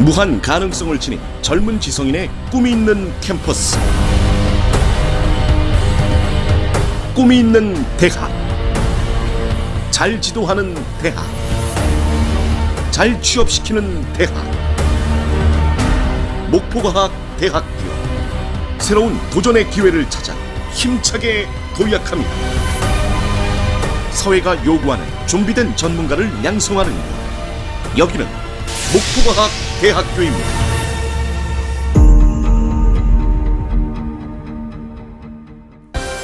무한 가능성을 지닌 젊은 지성인의 꿈이 있는 캠퍼스. 꿈이 있는 대학. 잘 지도하는 대학. 잘 취업시키는 대학. 목포과학 대학교. 새로운 도전의 기회를 찾아 힘차게 도약합니다. 사회가 요구하는 준비된 전문가를 양성하는 곳. 여기는 목포과학 대학교입니다.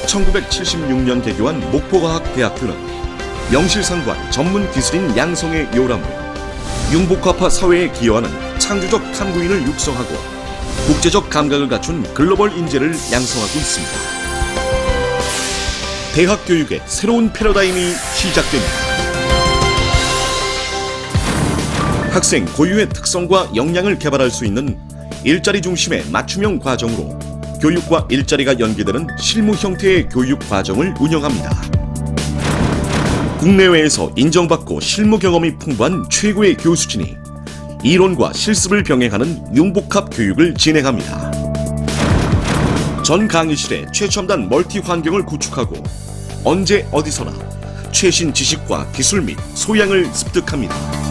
(1976년) 개교한 목포과학대학교는 명실상부한 전문 기술인 양성의 요람으로 융복합화 사회에 기여하는 창조적 탐구인을 육성하고 국제적 감각을 갖춘 글로벌 인재를 양성하고 있습니다. 대학 교육의 새로운 패러다임이 시작됩니다. 학생 고유의 특성과 역량을 개발할 수 있는 일자리 중심의 맞춤형 과정으로 교육과 일자리가 연계되는 실무 형태의 교육 과정을 운영합니다. 국내외에서 인정받고 실무 경험이 풍부한 최고의 교수진이 이론과 실습을 병행하는 융복합 교육을 진행합니다. 전 강의실에 최첨단 멀티 환경을 구축하고 언제 어디서나 최신 지식과 기술 및 소양을 습득합니다.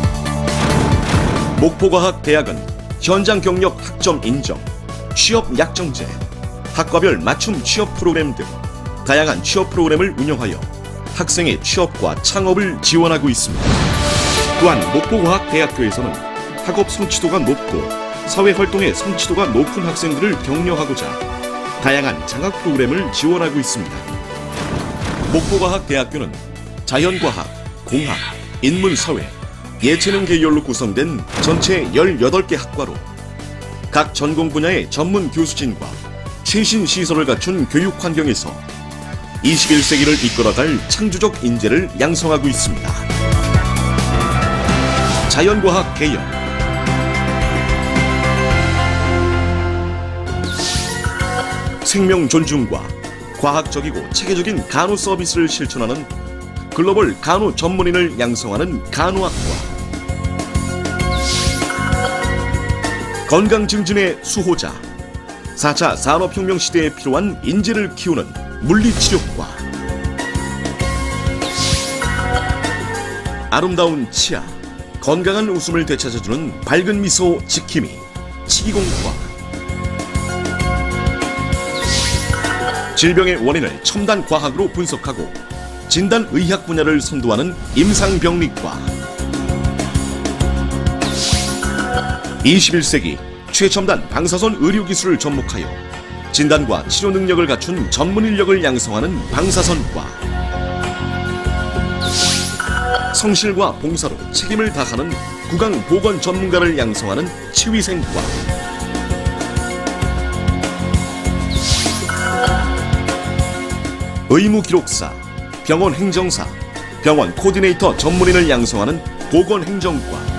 목포과학 대학은 현장 경력 학점 인정, 취업 약정제, 학과별 맞춤 취업 프로그램 등 다양한 취업 프로그램을 운영하여 학생의 취업과 창업을 지원하고 있습니다. 또한 목포과학대학교에서는 학업 성취도가 높고 사회활동의 성취도가 높은 학생들을 격려하고자 다양한 장학 프로그램을 지원하고 있습니다. 목포과학대학교는 자연과학, 공학, 인문사회, 예체능 계열로 구성된 전체 18개 학과로 각 전공 분야의 전문 교수진과 최신 시설을 갖춘 교육 환경에서 21세기를 이끌어갈 창조적 인재를 양성하고 있습니다. 자연과학 계열 생명 존중과 과학적이고 체계적인 간호 서비스를 실천하는 글로벌 간호 전문인을 양성하는 간호학과. 건강 증진의 수호자. 4차 산업혁명 시대에 필요한 인재를 키우는 물리치료과. 아름다운 치아. 건강한 웃음을 되찾아주는 밝은 미소 지킴이. 치기공과. 질병의 원인을 첨단 과학으로 분석하고 진단 의학 분야를 선도하는 임상병리과. 21세기 최첨단 방사선 의료 기술을 접목하여 진단과 치료 능력을 갖춘 전문 인력을 양성하는 방사선과 성실과 봉사로 책임을 다하는 구강 보건 전문가를 양성하는 치위생과. 의무 기록사, 병원 행정사, 병원 코디네이터 전문인을 양성하는 보건 행정과.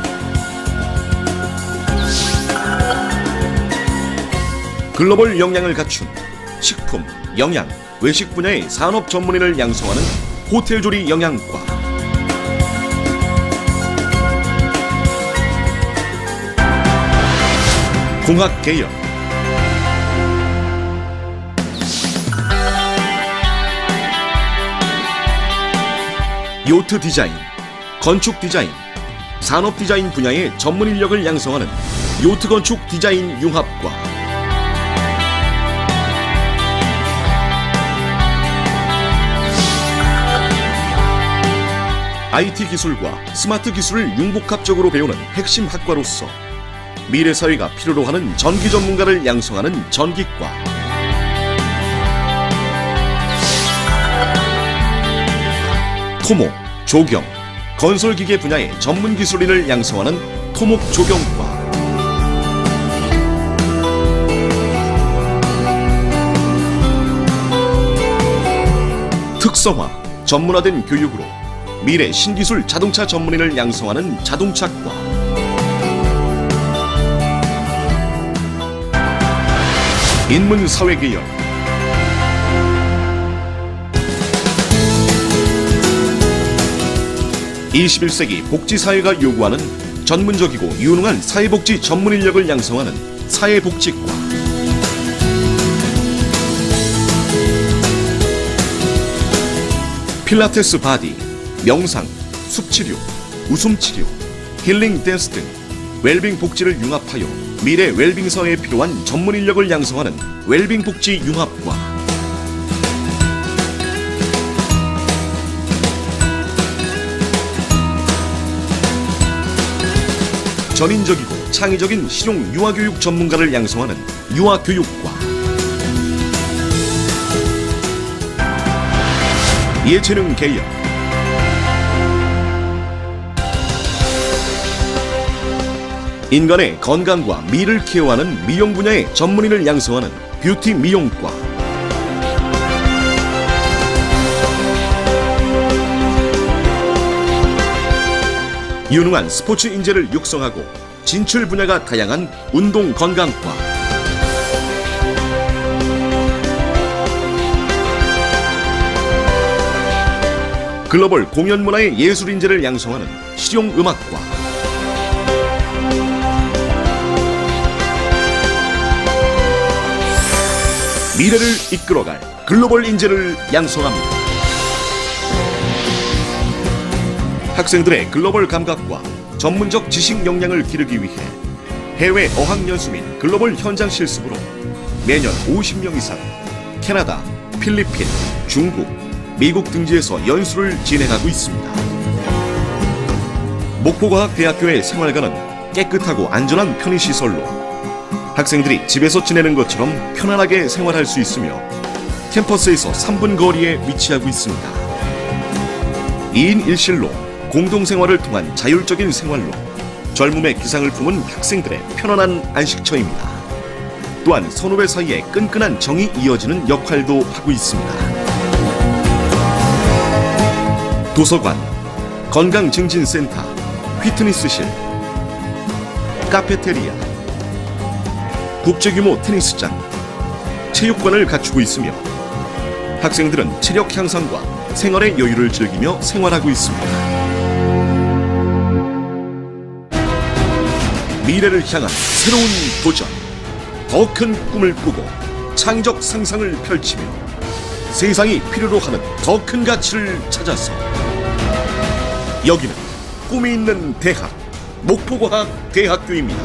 글로벌 역량을 갖춘 식품, 영양, 외식 분야의 산업 전문인을 양성하는 호텔 조리 영양과. 공학 계열 요트 디자인, 건축 디자인, 산업 디자인 분야의 전문 인력을 양성하는 요트 건축 디자인 융합과 IT 기술과 스마트 기술을 융복합적으로 배우는 핵심 학과로서 미래 사회가 필요로 하는 전기 전문가를 양성하는 전기과. 토목, 조경, 건설기계 분야의 전문 기술인을 양성하는 토목 조경과 특성화, 전문화된 교육으로 미래 신기술 자동차 전문인을 양성하는 자동차과. 인문사회계열 (21세기) 복지사회가 요구하는 전문적이고 유능한 사회복지 전문 인력을 양성하는 사회복지과. 필라테스 바디, 명상, 숲치료, 웃음치료, 힐링 댄스 등 웰빙 복지를 융합하여 미래 웰빙 사회에 필요한 전문 인력을 양성하는 웰빙 복지 융합과 전인적이고 창의적인 실용 유아교육 전문가를 양성하는 유아교육과 예체능 개혁 인간의 건강과 미를 케어하는 미용 분야의 전문인을 양성하는 뷰티 미용과 유능한 스포츠 인재를 육성하고 진출 분야가 다양한 운동 건강과 글로벌 공연 문화의 예술 인재를 양성하는 실용 음악과 미래를 이끌어갈 글로벌 인재를 양성합니다. 학생들의 글로벌 감각과 전문적 지식 역량을 기르기 위해 해외 어학연수 및 글로벌 현장 실습으로 매년 50명 이상 캐나다, 필리핀, 중국, 미국 등지에서 연수를 진행하고 있습니다. 목포과학대학교의 생활관은 깨끗하고 안전한 편의시설로 학생들이 집에서 지내는 것처럼 편안하게 생활할 수 있으며 캠퍼스에서 3분 거리에 위치하고 있습니다. 2인 1실로 공동생활을 통한 자율적인 생활로 젊음의 기상을 품은 학생들의 편안한 안식처입니다. 또한 선후배 사이에 끈끈한 정이 이어지는 역할도 하고 있습니다. 도서관, 건강증진센터, 피트니스실, 카페테리아, 국제규모 테니스장, 체육관을 갖추고 있으며 학생들은 체력 향상과 생활의 여유를 즐기며 생활하고 있습니다. 미래를 향한 새로운 도전, 더 큰 꿈을 꾸고 창의적 상상을 펼치며 세상이 필요로 하는 더 큰 가치를 찾아서 여기는 꿈이 있는 대학 목포과학 대학교입니다.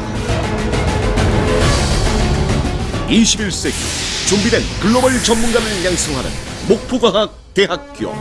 21세기 준비된 글로벌 전문가를 양성하는 목포과학 대학교